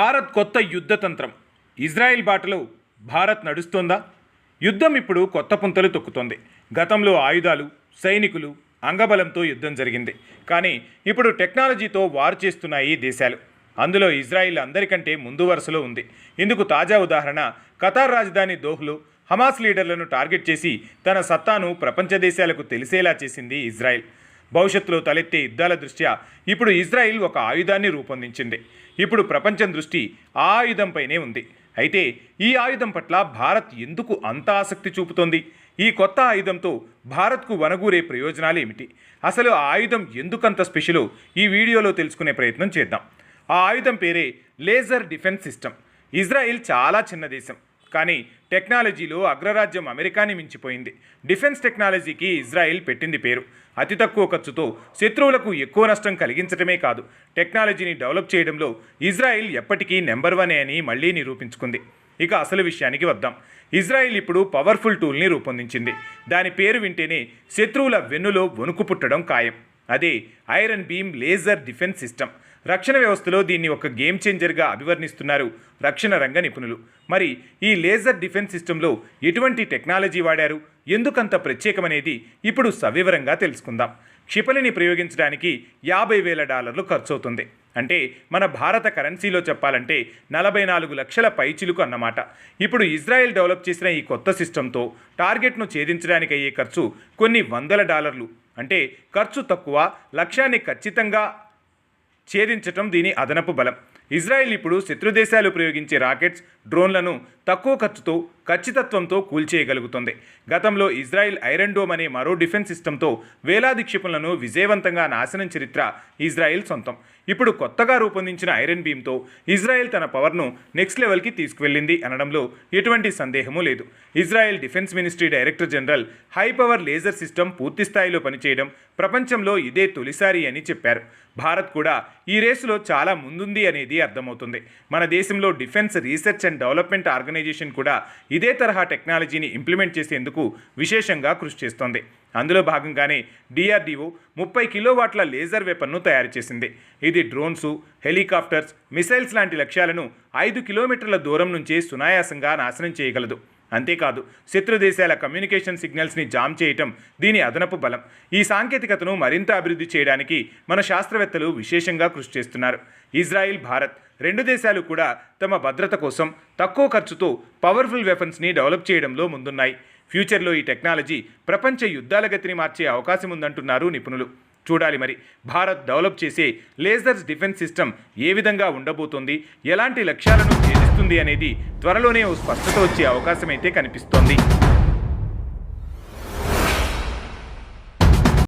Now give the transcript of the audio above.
భారత్ కొత్త యుద్ధ తంత్రం. ఇజ్రాయెల్ బాటలో భారత్ నడుస్తోందా? యుద్ధం ఇప్పుడు కొత్త పుంతలు తొక్కుతోంది. గతంలో ఆయుధాలు సైనికులు అంగబలంతో యుద్ధం జరిగింది. కానీ ఇప్పుడు టెక్నాలజీతో వారు చేస్తున్నాయి దేశాలు. అందులో ఇజ్రాయిల్ అందరికంటే ముందు వరుసలో ఉంది. ఇందుకు తాజా ఉదాహరణ ఖతార్ రాజధాని దోహ్లో హమాస్ లీడర్లను టార్గెట్ చేసి తన సత్తాను ప్రపంచ దేశాలకు తెలిసేలా చేసింది ఇజ్రాయెల్. భవిష్యత్తులో తలెత్తే యుద్ధాల దృష్ట్యా ఇప్పుడు ఇజ్రాయిల్ ఒక ఆయుధాన్ని రూపొందించింది. ఇప్పుడు ప్రపంచం దృష్టి ఆ ఆయుధంపైనే ఉంది. అయితే ఈ ఆయుధం పట్ల భారత్ ఎందుకు అంత ఆసక్తి చూపుతోంది? ఈ కొత్త ఆయుధంతో భారత్కు వనగూరే ప్రయోజనాలు ఏమిటి అసలు ఆ ఆయుధం ఎందుకంత స్పెషలో? ఈ వీడియోలో తెలుసుకునే ప్రయత్నం చేద్దాం. ఆ ఆయుధం పేరే లేజర్ డిఫెన్స్ సిస్టమ్. ఇజ్రాయిల్ చాలా చిన్న దేశం. కానీ టెక్నాలజీలో అగ్రరాజ్యం అమెరికాని మించిపోయింది. డిఫెన్స్ టెక్నాలజీకి ఇజ్రాయిల్ పెట్టింది పేరు. అతి తక్కువ ఖర్చుతో శత్రువులకు ఎక్కువ నష్టం కలిగించడమే కాదు టెక్నాలజీని డెవలప్ చేయడంలో ఇజ్రాయిల్ ఎప్పటికీ నెంబర్ వన్ అని మళ్ళీ నిరూపించుకుంది. ఇక అసలు విషయానికి వద్దాం. ఇజ్రాయిల్ ఇప్పుడు పవర్ఫుల్ టూల్ని రూపొందించింది. దాని పేరు వింటేనే శత్రువుల వెన్నులో వణుకు పుట్టడం ఖాయం. అదే iron beam laser defence system రక్షణ వ్యవస్థలో దీన్ని ఒక గేమ్ చేంజర్గా అభివర్ణిస్తున్నారు రక్షణ రంగ నిపుణులు. మరి ఈ లేజర్ డిఫెన్స్ సిస్టంలో ఎటువంటి టెక్నాలజీ వాడారు? ఎందుకంత ప్రత్యేకమనేది ఇప్పుడు సవివరంగా తెలుసుకుందాం. క్షిపణిని ప్రయోగించడానికి యాభై వేల డాలర్లు ఖర్చవుతుంది. అంటే మన భారత కరెన్సీలో చెప్పాలంటే నలభై నాలుగు లక్షల పైచిలుకు అన్నమాట. ఇప్పుడు ఇజ్రాయెల్ డెవలప్ చేసిన ఈ కొత్త సిస్టంతో టార్గెట్ను ఛేదించడానికి అయ్యే ఖర్చు కొన్ని వందల డాలర్లు. అంటే ఖర్చు తక్కువ లక్ష్యాన్ని ఖచ్చితంగా ఛేదించటం దీని అదనపు బలం. ఇజ్రాయెల్ ఇప్పుడు శత్రు దేశాలు ప్రయోగించే రాకెట్స్ డ్రోన్లను తక్కువ ఖర్చుతో ఖచ్చితత్వంతో కూల్చేయగలుగుతుంది గతంలో ఇజ్రాయెల్ ఐరన్ డోమ్ అనే మరో డిఫెన్స్ సిస్టంతో వేలాది క్షిపణులను విజయవంతంగా నాశనం చరిత్ర ఇజ్రాయెల్ సొంతం. ఇప్పుడు కొత్తగా రూపొందించిన ఐరన్ బీమ్తో ఇజ్రాయెల్ తన పవర్ను నెక్స్ట్ లెవెల్కి తీసుకువెళ్ళింది అనడంలో ఎటువంటి సందేహమూ లేదు. Israel defence ministry director general high power laser system పూర్తి స్థాయిలో పనిచేయడం ప్రపంచంలో ఇదే తొలిసారి అని చెప్పారు. భారత్ కూడా ఈ రేసులో చాలా ముందుంది అనేది అర్థమవుతుంది. మన దేశంలో defence research and development organisation కూడా ఇదే తరహా టెక్నాలజీని ఇంప్లిమెంట్ చేసేందుకు విశేషంగా కృషి చేస్తోంది. అందులో భాగంగానే డిఆర్డీఓ ముప్పై కిలోవాట్ల లేజర్ వెపన్ను తయారు చేసింది. ఇది డ్రోన్సు హెలికాప్టర్స్ మిసైల్స్ లాంటి లక్ష్యాలను ఐదు కిలోమీటర్ల దూరం నుంచే సునాయాసంగా నాశనం చేయగలదు. అంతేకాదు శత్రు దేశాల కమ్యూనికేషన్ సిగ్నల్స్ని జామ్ చేయటం దీని అదనపు బలం. ఈ సాంకేతికతను మరింత అభివృద్ధి చేయడానికి మన శాస్త్రవేత్తలు విశేషంగా కృషి చేస్తున్నారు. ఇజ్రాయిల్ భారత్ రెండు దేశాలు కూడా తమ భద్రత కోసం తక్కువ ఖర్చుతో పవర్ఫుల్ వెపన్స్ని డెవలప్ చేయడంలో ముందున్నాయి. ఫ్యూచర్లో ఈ టెక్నాలజీ ప్రపంచ యుద్ధాల గతిని మార్చే అవకాశం ఉందంటున్నారు నిపుణులు. చూడాలి మరి. భారత్ డెవలప్ చేసే లేజర్స్ డిఫెన్స్ సిస్టమ్ ఏ విధంగా ఉండబోతోంది? ఎలాంటి లక్ష్యాలను ఛేదిస్తుంది అనేది త్వరలోనే ఓ స్పష్టత వచ్చే అవకాశం అయితే కనిపిస్తోంది.